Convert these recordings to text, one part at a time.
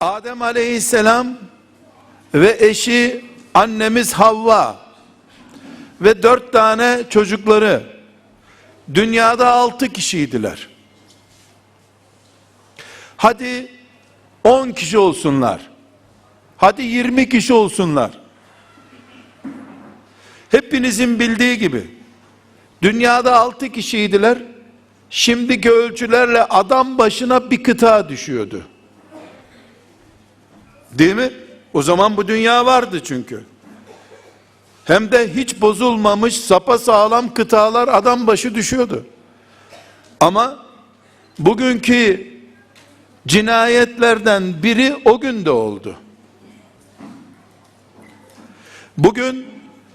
Adem aleyhisselam ve eşi annemiz Havva ve dört tane çocukları dünyada altı kişiydiler. Hadi on kişi olsunlar. Hadi yirmi kişi olsunlar. Hepinizin bildiği gibi dünyada altı kişiydiler. Şimdiki ölçülerle adam başına bir kıta düşüyordu. Değil mi? O zaman bu dünya vardı çünkü. Hem de hiç bozulmamış sapa sağlam kıtalar adam başı düşüyordu. Ama bugünkü cinayetlerden biri o günde oldu. Bugün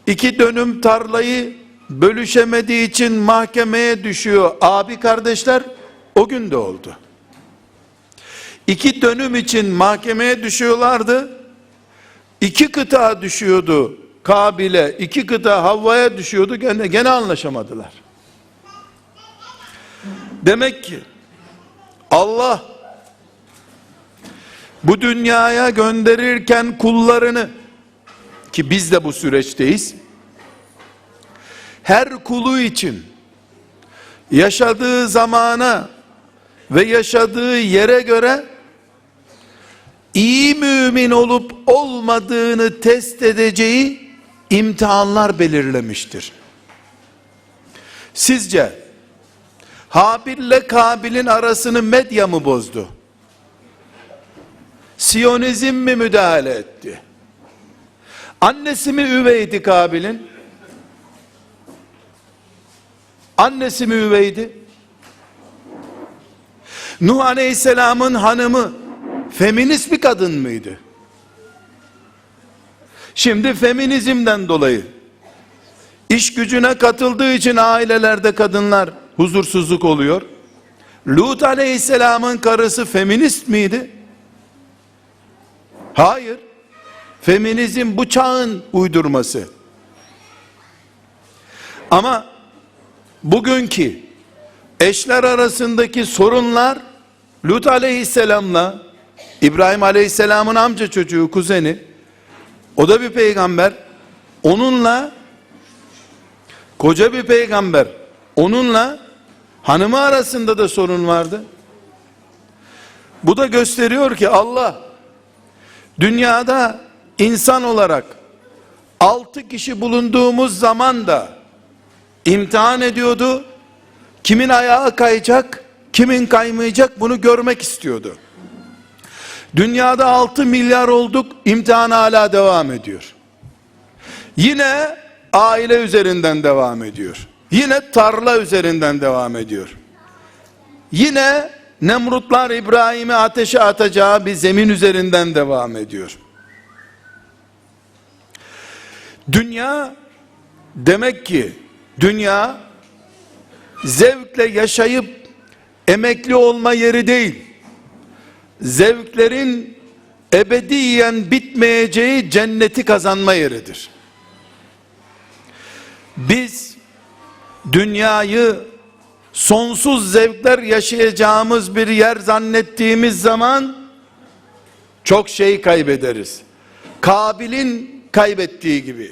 iki dönüm tarlayı bölüşemediği için mahkemeye düşüyor abi kardeşler o günde oldu. İki dönüm için mahkemeye düşüyorlardı. İki kıta düşüyordu Kabil'e, iki kıta Havva'ya düşüyordu gene, gene anlaşamadılar. Demek ki Allah bu dünyaya gönderirken kullarını ki biz de bu süreçteyiz. Her kulu için yaşadığı zamana ve yaşadığı yere göre iyi mümin olup olmadığını test edeceği imtihanlar belirlemiştir. Sizce Habil ile Kabil'in arasını medya mı bozdu? Siyonizm mi müdahale etti? Annesi mi üveydi Kabil'in? Annesi mi üveydi? Nuh Aleyhisselam'ın hanımı feminist bir kadın mıydı? Şimdi feminizmden dolayı iş gücüne katıldığı için ailelerde kadınlar huzursuzluk oluyor. Lut Aleyhisselam'ın karısı feminist miydi? Hayır. Feminizm bu çağın uydurması. Ama bugünkü eşler arasındaki sorunlar Lut aleyhisselamla İbrahim aleyhisselamın amca çocuğu kuzeni o da bir peygamber onunla koca bir peygamber onunla hanımı arasında da sorun vardı. Bu da gösteriyor ki Allah dünyada insan olarak altı kişi bulunduğumuz zaman da imtihan ediyordu. Kimin ayağı kayacak, kimin kaymayacak bunu görmek istiyordu. Dünyada 6 milyar olduk, imtihan hala devam ediyor. Yine aile üzerinden devam ediyor. Yine tarla üzerinden devam ediyor. Yine Nemrutlar İbrahim'i ateşe atacağı bir zemin üzerinden devam ediyor. Dünya demek ki dünya zevkle yaşayıp emekli olma yeri değil. Zevklerin ebediyen bitmeyeceği cenneti kazanma yeridir. Biz dünyayı sonsuz zevkler yaşayacağımız bir yer zannettiğimiz zaman çok şey kaybederiz. Kabil'in kaybettiği gibi.